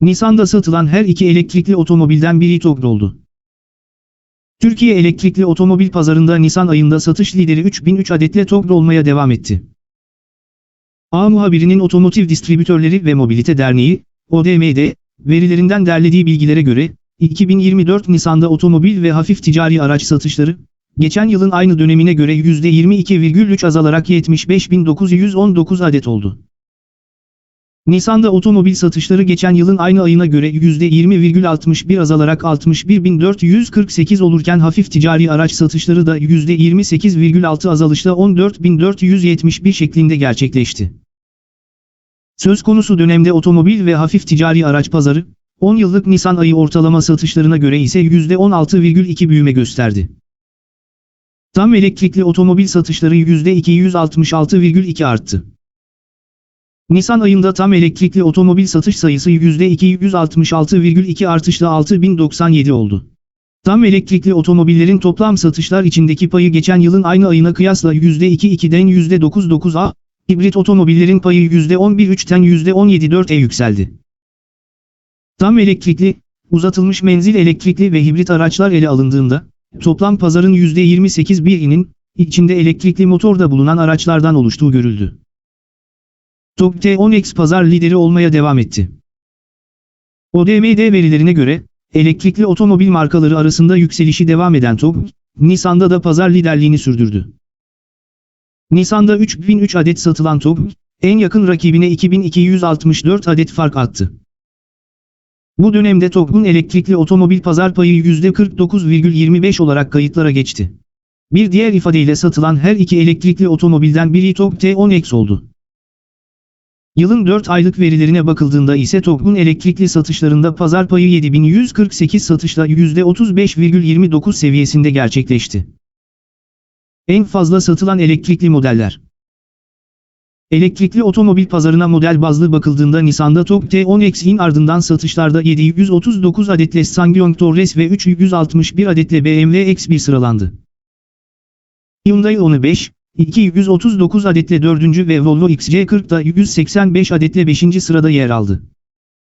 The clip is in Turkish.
Nisan'da satılan her iki elektrikli otomobilden biri TOGG oldu. Türkiye elektrikli otomobil pazarında Nisan ayında satış lideri 3003 adetle TOGG olmaya devam etti. A muhabirinin Otomotiv Distribütörleri ve Mobilite Derneği, ODM'de, verilerinden derlediği bilgilere göre, 2024 Nisan'da otomobil ve hafif ticari araç satışları, geçen yılın aynı dönemine göre %22,3 azalarak 75.919 adet oldu. Nisan'da otomobil satışları geçen yılın aynı ayına göre %20,61 azalarak 61.448 olurken hafif ticari araç satışları da %28,6 azalışla 14.471 şeklinde gerçekleşti. Söz konusu dönemde otomobil ve hafif ticari araç pazarı, 10 yıllık Nisan ayı ortalama satışlarına göre ise %16,2 büyüme gösterdi. Tam elektrikli otomobil satışları %266,2 arttı. Nisan ayında tam elektrikli otomobil satış sayısı %266,2 artışla 6097 oldu. Tam elektrikli otomobillerin toplam satışlar içindeki payı geçen yılın aynı ayına kıyasla %2,2'den %9,9'a, hibrit otomobillerin payı %11,3'ten %17,4'e yükseldi. Tam elektrikli, uzatılmış menzil elektrikli ve hibrit araçlar ele alındığında, toplam pazarın %28,1'inin, içinde elektrikli motorda bulunan araçlardan oluştuğu görüldü. TOG T10X pazar lideri olmaya devam etti. ODMD verilerine göre, elektrikli otomobil markaları arasında yükselişi devam eden TOG, Nisan'da da pazar liderliğini sürdürdü. Nisan'da 3003 adet satılan TOG, en yakın rakibine 2264 adet fark attı. Bu dönemde TOG'un elektrikli otomobil pazar payı %49,25 olarak kayıtlara geçti. Bir diğer ifadeyle satılan her iki elektrikli otomobilden biri TOG T10X oldu. Yılın 4 aylık verilerine bakıldığında ise TOG'un elektrikli satışlarında pazar payı 7148 satışla %35,29 seviyesinde gerçekleşti. En fazla satılan elektrikli modeller Elektrikli otomobil pazarına model bazlı bakıldığında Nissan'da TOG T10X'in ardından satışlarda 739 adetle Sangyong Torres ve 361 adetle BMW X1 sıralandı. Hyundai Ioni 5, 239 adetle 4. ve Volvo XC40 da 185 adetle 5. sırada yer aldı.